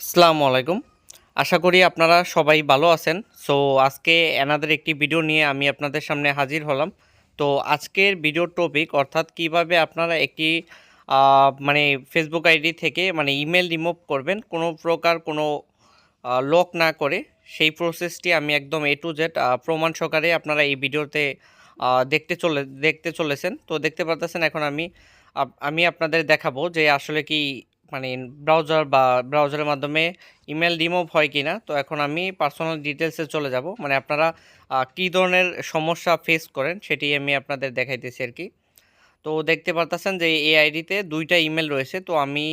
আসসালামু আলাইকুম। আশা করি আপনারা সবাই ভালো আছেন। সো আজকে এনাদের একটি ভিডিও নিয়ে আমি আপনাদের সামনে হাজির হলাম। তো আজকের ভিডিও টপিক অর্থাৎ কীভাবে আপনারা একটি মানে ফেসবুক আইডি থেকে মানে ইমেল রিমুভ করবেন, কোনো প্রকার কোনো লক না করে, সেই প্রসেসটি আমি একদম এ টু জেড প্রমাণ সহকারে আপনারা এই ভিডিওতে দেখতে চলে, দেখতে চলেছেন। তো দেখতে পারতেছেন এখন আমি আমি আপনাদের দেখাবো যে আসলে কি মানে ব্রাউজার বা ব্রাউজারের মাধ্যমে ইমেল রিমুভ হয় কি না তো এখন আমি পার্সোনাল ডিটেলসে চলে যাব। মানে আপনারা কী ধরনের সমস্যা ফেস করেন সেটি আমি আপনাদের দেখাইতেছি আর কি তো দেখতে পারতেছেন যে এই আইডিতে দুইটা ইমেল রয়েছে, তো আমি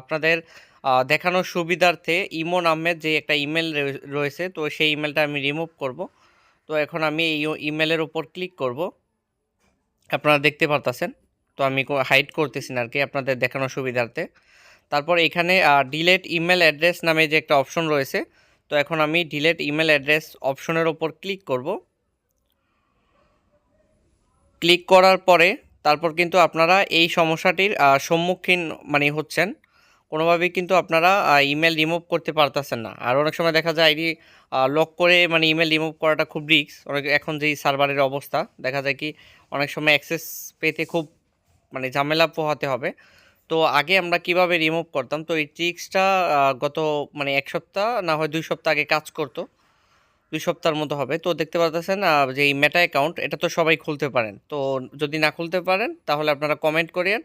আপনাদের দেখানোর সুবিধার্থে ইমন আহমেদ যে একটা ইমেল রয়েছে, তো সেই ইমেলটা আমি রিমুভ করব। তো এখন আমি এই ইমেলের উপর ক্লিক করব। আপনারা দেখতে পারতেছেন, তো আমি হাইড করতেছি না আর কি আপনাদের দেখানোর সুবিধার্থে। তারপর এখানে ডিলেট ইমেল অ্যাড্রেস নামে যে একটা অপশন রয়েছে, তো এখন আমি ডিলেট ইমেল অ্যাড্রেস অপশনের ওপর ক্লিক করব। ক্লিক করার পরে তারপর কিন্তু আপনারা এই সমস্যাটির সম্মুখীন মানে হচ্ছেন। কোনোভাবেই কিন্তু আপনারা ইমেল রিমুভ করতে পারতেছেন না। আর অনেক সময় দেখা যায় আইডি লক করে মানে ইমেল রিমুভ করাটা খুব রিস্ক অনেক, এখন যেই সার্ভারের অবস্থা, দেখা যায় কি অনেক সময় অ্যাক্সেস পেতে খুব মানে ঝামেলা পোহাতে হবে। তো আগে আমরা কীভাবে রিমুভ করতাম? তো এই ট্রিক্সটা গত মানে এক সপ্তাহ, না হয় দুই সপ্তাহ আগে কাজ করতো। দুই সপ্তাহের মতো হবে। তো দেখতে পাচ্ছেন যে এই মেটা অ্যাকাউন্ট এটা তো সবাই খুলতে পারেন। তো যদি না খুলতে পারেন, তাহলে আপনারা কমেন্ট করেন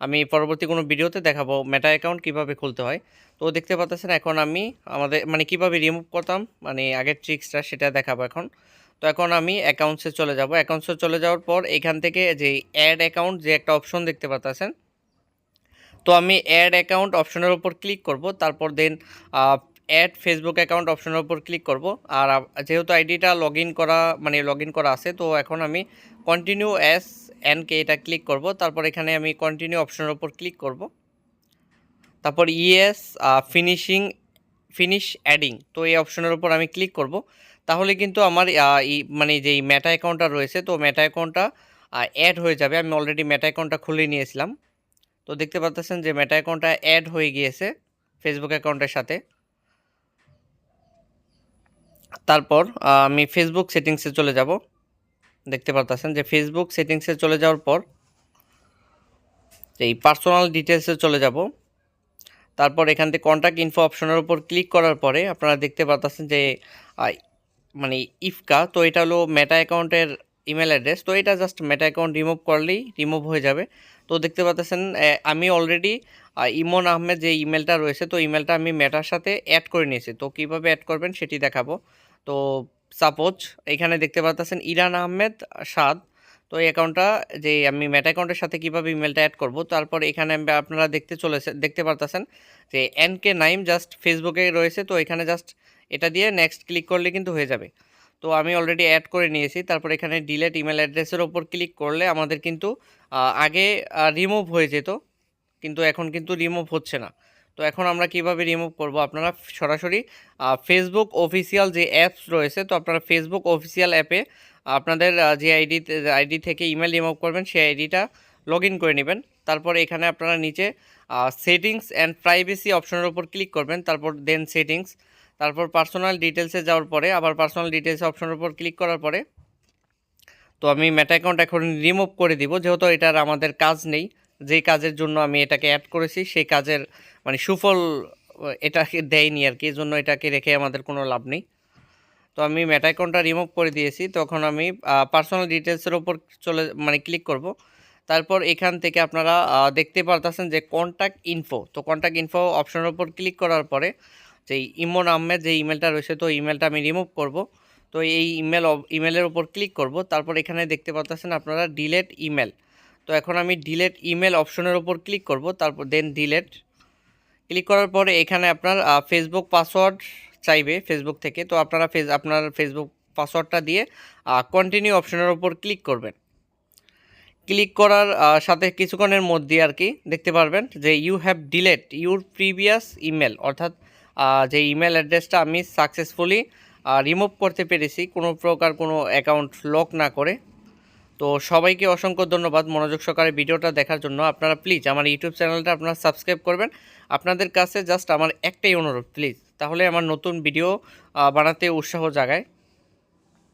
আমি পরবর্তী কোনো ভিডিওতে দেখাবো মেটা অ্যাকাউন্ট কীভাবে খুলতে হয়। তো দেখতে পাচ্ছেন এখন আমি আমাদের মানে কীভাবে রিমুভ করতাম মানে আগের ট্রিক্সটা সেটা দেখাবো এখন। তো এখন আমি অ্যাকাউন্টসে চলে যাব। অ্যাকাউন্টসে চলে যাওয়ার পর এখান থেকে যে অ্যাড অ্যাকাউন্ট যে একটা অপশন দেখতে পাচ্ছেন তো আমি অ্যাড অ্যাকাউন্ট অপশনের উপর ক্লিক করব, তারপর দেন অ্যাড ফেসবুক অ্যাকাউন্ট অপশনের উপর ক্লিক করব। আর যেহেতু আইডিটা লগ করা মানে লগ করা আছে, তো এখন আমি কন্টিনিউ অ্যাস এন কে এটা ক্লিক করব, তারপর এখানে আমি কন্টিনিউ অপশনের উপর ক্লিক করব। তারপর ইএস ফিনিশিং ফিনিশ অ্যাডিং তো এই অপশনের উপর আমি ক্লিক করব। তাহলে কিন্তু আমার মানে যেই মেটা অ্যাকাউন্টটা রয়েছে, তো মেটা অ্যাকাউন্টটা অ্যাড হয়ে যাবে। আমি অলরেডি মেটা অ্যাকাউন্টটা খুলে নিয়েছিলাম। তো দেখতে পাচ্ছেন যে মেটা অ্যাকাউন্টটা অ্যাড হয়ে গিয়েছে ফেসবুক অ্যাকাউন্টের সাথে। তারপর আমি ফেসবুক সেটিংসে চলে যাব। দেখতে পাচ্ছেন যে ফেসবুক সেটিংসে চলে যাওয়ার পর, এই পার্সোনাল ডিটেলসে চলে যাব। তারপর এখান থেকে কন্ট্যাক্ট ইনফো অপশনের উপর ক্লিক করার পরে আপনারা দেখতে পাচ্ছেন যে মানে ইফকা তো এটা হলো মেটা অ্যাকাউন্টের ইমেল অ্যাড্রেস তো এটা জাস্ট মেটা অ্যাকাউন্ট রিমুভ করলেই রিমুভ হয়ে যাবে। তো দেখতে পাচ্ছেন আমি অলরেডি ইমন আহমেদ যে ইমেলটা রয়েছে, তো ইমেলটা আমি মেটার সাথে অ্যাড করে নিয়েছি। তো কীভাবে অ্যাড করবেন সেটি দেখাবো। তো সাপোজ এখানে দেখতে পাচ্ছেন, ইরান আহমেদ সাদ, তো এই অ্যাকাউন্টটা যে আমি মেটা অ্যাকাউন্টের সাথে কীভাবে ইমেলটা অ্যাড করব, তারপর এখানে আপনারা দেখতে চলেছে, দেখতে পারতেছেন যে এন কে নাইম জাস্ট ফেসবুকে রয়েছে, তো এখানে জাস্ট এটা দিয়ে নেক্সট ক্লিক করলে কিন্তু হয়ে যাবে। তো আমি অলরেডি অ্যাড করে নিয়েছি। তারপর এখানে ডিলেট ইমেল অ্যাড্রেসের ওপর ক্লিক করলে আমাদের কিন্তু আগে রিমুভ হয়ে যেত। কিন্তু এখন কিন্তু রিমুভ হচ্ছে না। তো এখন আমরা কীভাবে রিমুভ করব? আপনারা সরাসরি ফেসবুক অফিসিয়াল যে অ্যাপস রয়েছে, তো আপনারা ফেসবুক অফিসিয়াল অ্যাপে আপনাদের যে আইডি আইডি থেকে ইমেল রিমুভ করবেন, সেই আইডিটা লগ করে নেবেন। তারপর এখানে আপনারা নিচে সেটিংস অ্যান্ড প্রাইভেসি অপশনের উপর ক্লিক করবেন। তারপর দেন সেটিংস তারপর পার্সোনাল ডিটেলসে যাওয়ার পরে, আবার পার্সোনাল ডিটেলস অপশনের উপর ক্লিক করার পরে, তো আমি মেটা অ্যাকাউন্ট এখন রিমুভ করে দিব। যেহেতু এটার আমাদের কাজ নেই যেই কাজের জন্য আমি এটাকে অ্যাড করেছি, সেই কাজের মানে সুফল এটাকে দেয়নি আর কি জন্য এটাকে রেখে আমাদের কোনো লাভ নেই। তো আমি মেটা অ্যাকাউন্টটা রিমুভ করে দিয়েছি, তখন আমি পার্সোনাল ডিটেলসের ওপর চলে মানে ক্লিক করব। তারপর এখান থেকে আপনারা দেখতে পারতেছেন যে কন্ট্যাক্ট ইনফো তো কন্ট্যাক্ট ইনফো অপশনের ওপর ক্লিক করার পরে যে ইমন আহমেদ যে ইমেলটা রয়েছে, তো ইমেলটা আমি রিমুভ করব। তো এই ইমেল ইমেলের উপর ক্লিক করব। তারপর এখানে দেখতে পাচ্ছেন আপনারা ডিলেট ইমেল। তো এখন আমি ডিলেট ইমেল অপশনের উপর ক্লিক করব। তারপর দেন ডিলেট ক্লিক করার পরে এখানে আপনার ফেসবুক পাসওয়ার্ড চাইবে ফেসবুক থেকে। তো আপনারা ফেস, আপনার ফেসবুক পাসওয়ার্ডটা দিয়ে কন্টিনিউ অপশনের উপর ক্লিক করবেন। ক্লিক করার সাথে কিছুক্ষণের মধ্যে আর কি দেখতে পারবেন যে you have delete your previous email. অর্থাৎ যে ইমেল অ্যাড্রেসটা আমি সাকসেসফুলি রিমুভ করতে পেরেছি, কোনো প্রকার কোনো অ্যাকাউন্ট লক না করে। তো সবাইকে অসংখ্য ধন্যবাদ মনোযোগ সহকারে ভিডিওটা দেখার জন্য। আপনারা প্লিজ আমার ইউটিউব চ্যানেলটা আপনারা সাবস্ক্রাইব করবেন। আপনাদের কাছে জাস্ট আমার একটাই অনুরোধ প্লিজ তাহলে আমার নতুন ভিডিও বানাতে উৎসাহ জাগায়।